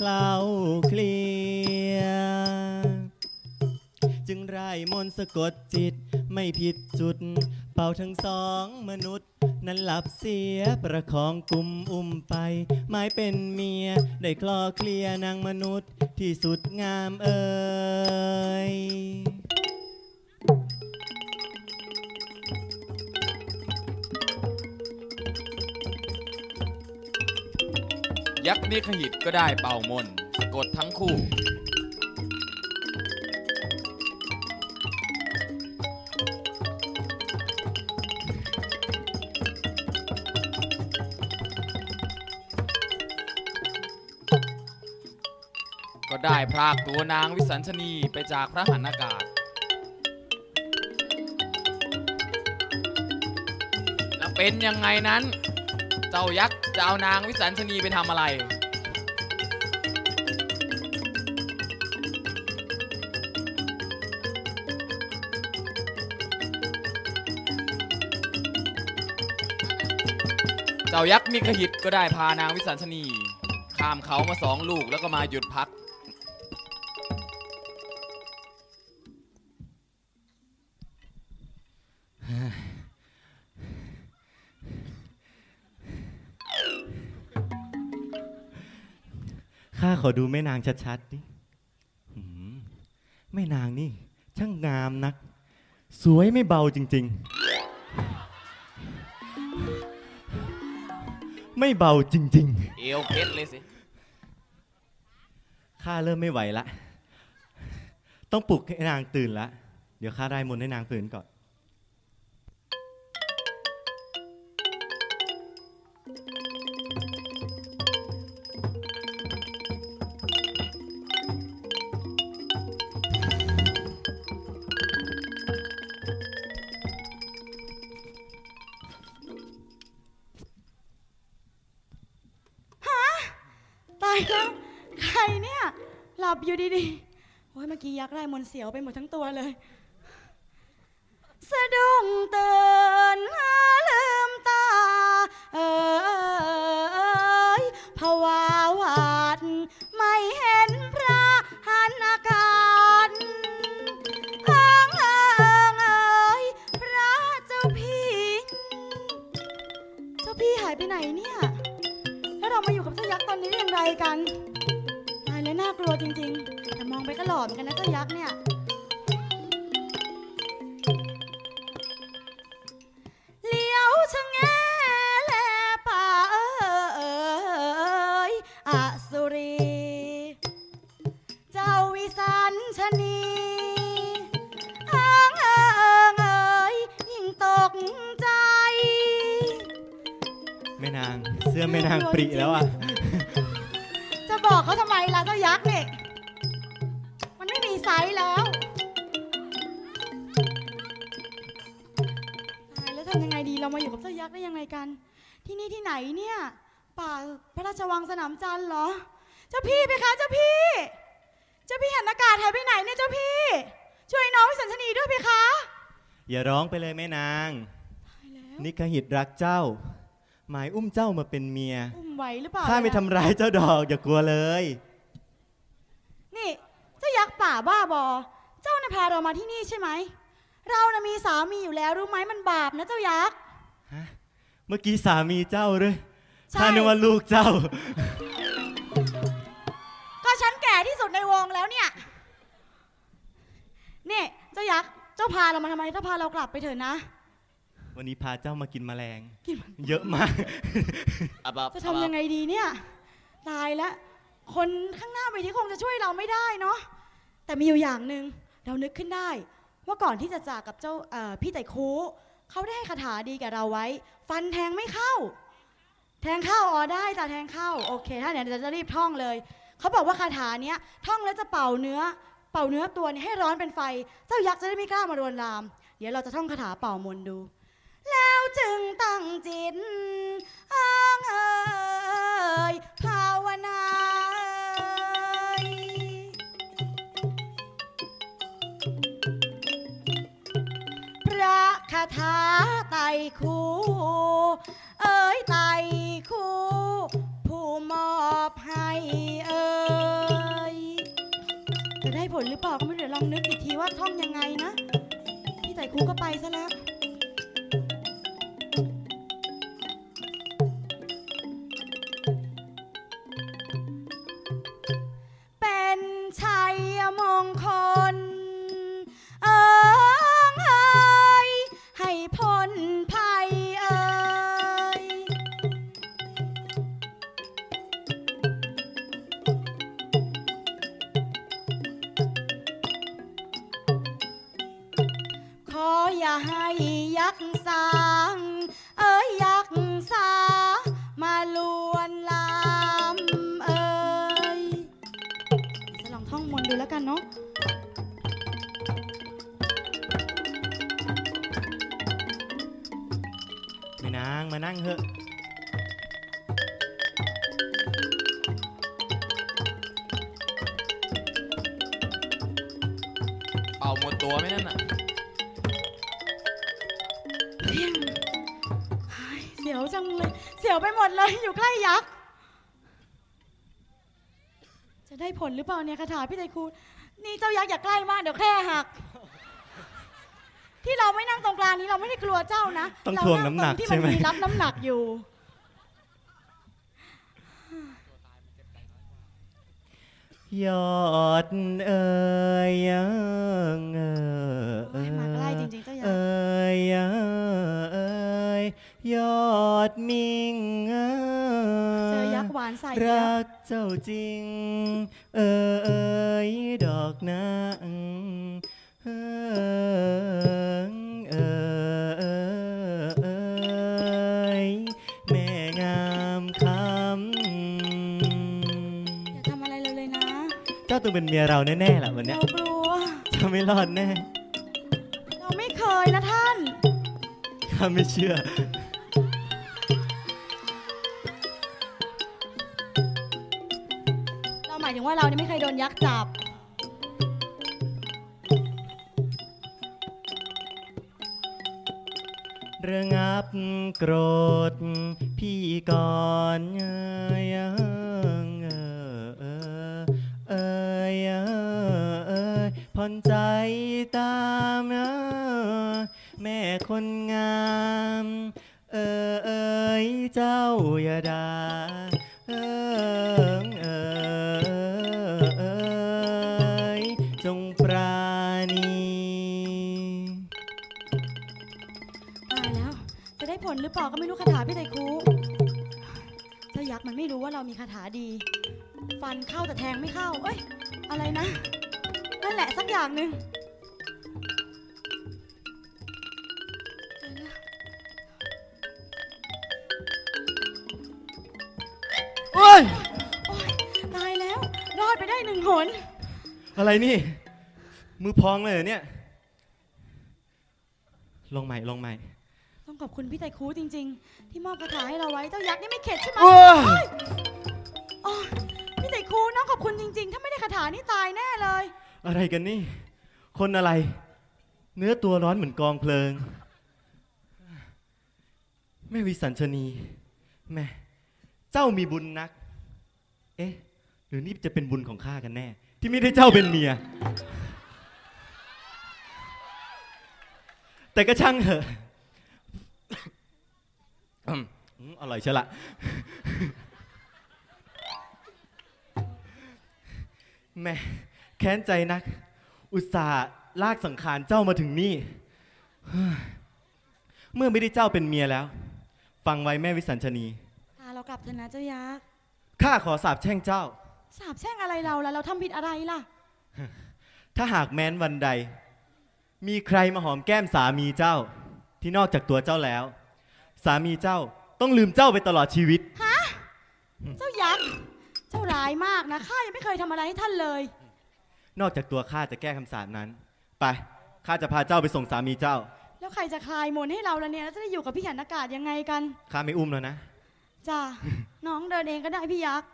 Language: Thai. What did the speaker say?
คล้าเคลียจึงไร้มนต์สะกดจิตไม่ผิดจุด เป่าทั้งสองมนุษย์ นั้นหลับเสียประคองกุมอุ้มไปไม่เป็นเมีย ได้คลอเคลียนางมนุษย์ที่สุดงามเอ่ ยักษ์นิขหิตก็ได้เป่ามนสะกดทั้งคู่ ก็ได้พรากตัวนางวิสัญชนีไปจากพระหันอากาศ แล้วเป็นยังไงนั้น จ้ายักษ์จะเอานางวิสัญชนีไปทำอะไร เจ้ายักษ์นิขหิตก็ได้พานางวิสัญชนี ข้ามเขามาสองลูกแล้วก็มาหยุดพัก ข้าขอดูแม่นางชัดๆดิหืมแม่นางนี่ ช่างงามนัก สวยไม่เบาจริง ๆ ไม่เบาจริงเอวเพชรเลยสิๆข้าเริ่มไม่ไหวละ ต้องปลุกให้นางตื่นละ เดี๋ยวข้าได้มนต์ให้นางฟื้นก่อน ตายแล้วใครเนี่ย หลับอยู่ดีๆ โอ้ยเมื่อกี้ยักษ์ไล่มนต์เสียวไปหมดทั้งตัวเลย สะดุ้งตื่นฮะ ลัวจริง ๆ แต่มองไปก็หล่อเหมือนกันนะเจ้ายักษ์เนี่ย เลี้ยวชะแงแลป่าเอ้ยอสุรี เจ้าวิสันชนีเอิงเอิงเอ้ยยิ่งตกใจ แม่นาง เสื้อแม่นางปริแล้วอะ ล่ะเจ้ายักษ์เนี่ยมันไม่มีไซส์แล้วตายแล้วทำยังไงดีเรามาอยู่กับเจ้ายักษ์ได้ยังไงกัน ที่นี่ที่ไหนเนี่ย ป่าพระราชวังสนามจันทร์เหรอ เจ้าพี่ไปคะเจ้าพี่ เจ้าพี่หันอากาศหายไปไหนเนี่ยเจ้าพี่ ช่วยน้องวิสัญชนีด้วยไปคะอย่าร้องไปเลยแม่นาง ตายแล้ว นิคหิตรักเจ้า หมายอุ้มเจ้ามาเป็นเมีย อุ้มไหวหรือเปล่าข้าไม่เนี่ยทำร้ายเจ้าดอกอย่ากลัวเลย นี่เจ้ายักษ์ป่าบ้าบอ เจ้าน่ะพาเรามาที่นี่ใช่ไหม เราน่ะมีสามีอยู่แล้วรู้ไหมมันบาปนะเจ้ายักษ์เมื่อกี้สามีเจ้าหรือใช่ ข้านึกว่าลูกเจ้า ก็ฉันแก่ที่สุดในวงแล้วเนี่ย นี่เจ้ายักษ์ เจ้าพาเรามาทำไมเจ้าพาเรากลับไปเถอะนะ วันนี้พาเจ้ามากินแมลง กินเยอะมากจะทำยังไงดีเนี่ย ตายแล้ว คนข้างหน้าเวทีคงจะช่วยเราไม่ได้เนาะ แต่มีอยู่อย่างหนึ่งเรานึกขึ้นได้ ว่าก่อนที่จะจากกับเจ้าเอ่อพี่ไต่คูเขาได้ให้คาถาดีกับเราไว้ ฟันแทงไม่เข้า แทงเข้าอ๋อได้แต่แทงเข้า โอเค ถ้าเนี่ยเดี๋ยวจะรีบท่องเลย เขาบอกว่าคาถาเนี้ยท่องแล้วจะเป่าเนื้อ เป่าเนื้อตัวนี้ให้ร้อนเป็นไฟ เจ้ายักษ์จะได้ไม่กล้ามารวนลาม เดี๋ยวเราจะท่องคาถาเป่ามนต์ดูแล้ว จึงตั้งจิตอ้างเอ่ยภาวนาพระคาถาไตรคูเอ้ยไตรคูผู้มอบให้เอ่ยจะได้ผลหรือเปล่าก็ไม่เดี๋ยวลองนึกอีกทีว่าท่องยังไงนะ พี่ไตคูก็ไปซะแล้ว ออย่าให้ยักษ์สาง เอ้ยยักษ์สา มาลวนลามเอ้ยจะลองท่องมนต์ดูแล้วกันเนาะแม่นางมานั่งเถอะเอาหมดตัวไหมนั่นน่ะ ยเสียวจังเลย เสียวไปหมดเลยอยู่ใกล้ยักษ์ จะได้ผลหรือเปล่าเนี่ยคาถาพี่ไตรคูณนี่เจ้ายักษ์อย่าใกล้มากเดี๋ยวแคร่หัก ที่เราไม่นั่งตรงกลางนี้เราไม่ได้กลัวเจ้านะต้องเราทวงน้ำหนักตรงที่ใช่ไหมมันมีรับน้ำหนักอยู่ ยอดเอ่ย มิงเอ่ยเจอยักษ์หวานใส่อีกรัแล้วกเจ้าจริง เอ่ยดอกนางเอยเอ่ยแม่งามคำอย่าทำอะไรเราเลยนะเจ้าต้องเป็นเมียเราแน่ๆแหละวันเนี้ยเรากลัว เจ้าไม่รอดแน่เราไม่เคยนะท่าน ข้าไม่เชื่อ ถึงว่าเราเนี่ยไม่เคยโดนยักษ์จับ ระงับโกรธ พี่ก่อนเอ่ยเอ่ยเอ่ยเอ่ยผ่อนใจตามเอ่ยแม่คนงาม เอยเอ่ยเจ้าอย่าด่าเอ่ย ได้ผลหรือเปล่าก็ไม่รู้คาถาพี่ไตรคูเจ้ายักษ์มันไม่รู้ว่าเรามีคาถาดี ฟันเข้าแต่แทงไม่เข้า เอ้ย อะไรนะ นั่นแหละสักอย่างหนึ่งเดี๋ยวนะโอ้ย โอ๊ยตายแล้ว รอดไปได้หนึ่งหน อะไรนี่ มือพองเลยเหรอเนี่ยลงใหม่ลงใหม่ ต้องขอบคุณพี่ไตรคูจริง ๆ ที่มอบคาถาให้เราไว้เจ้ายักษ์นี่ไม่เข็ดใช่ไหมโอ้ยอ๋อพี่ไตรคูน้องขอบคุณจริง ๆ ถ้าไม่ได้คาถานี่ตายแน่เลย อะไรกันนี่ คนอะไร เนื้อตัวร้อนเหมือนกองเพลิง แม่วิสัญชนี แม่ เจ้ามีบุญนัก เอ๊ะ หรือนี่จะเป็นบุญของข้ากันแน่ ที่ไม่ได้เจ้าเป็นเมีย แต่ก็ช่างเถอะ อืมอร่อยเชยวละแม่แค้นใจนัก อุตส่าห์ลากสังขารเจ้ามาถึงนี่เฮ้ยเมื่อไม่ได้เจ้าเป็นเมียแล้ว ฟังไว้แม่วิสัญชนี พาเรากลับเถอะนะเจ้ายักษ์ข้าขอสาบแช่งเจ้า สาบแช่งอะไรเราล่ะเราทำผิดอะไรล่ะ ถ้าหากแม้นวันใด มีใครมาหอมแก้มสามีเจ้า ที่นอกจากตัวเจ้าแล้ว สามีเจ้าต้องลืมเจ้าไปตลอดชีวิตเจ้ายักษ์ เจ้าร้ายมากนะ ข้ายังไม่เคยทำอะไรให้ท่านเลย นอกจากตัวข้าจะแก้คำสาปนั้น ไปข้าจะพาเจ้าไปส่งสามีเจ้า แล้วใครจะคลายมนต์ให้เราล่ะเนี่ย แล้วจะได้อยู่กับพี่หันอากาศยังไงกัน ข้าไม่อุ้มแล้วนะ จ้า น้องเดินเองก็ได้พี่ยักษ์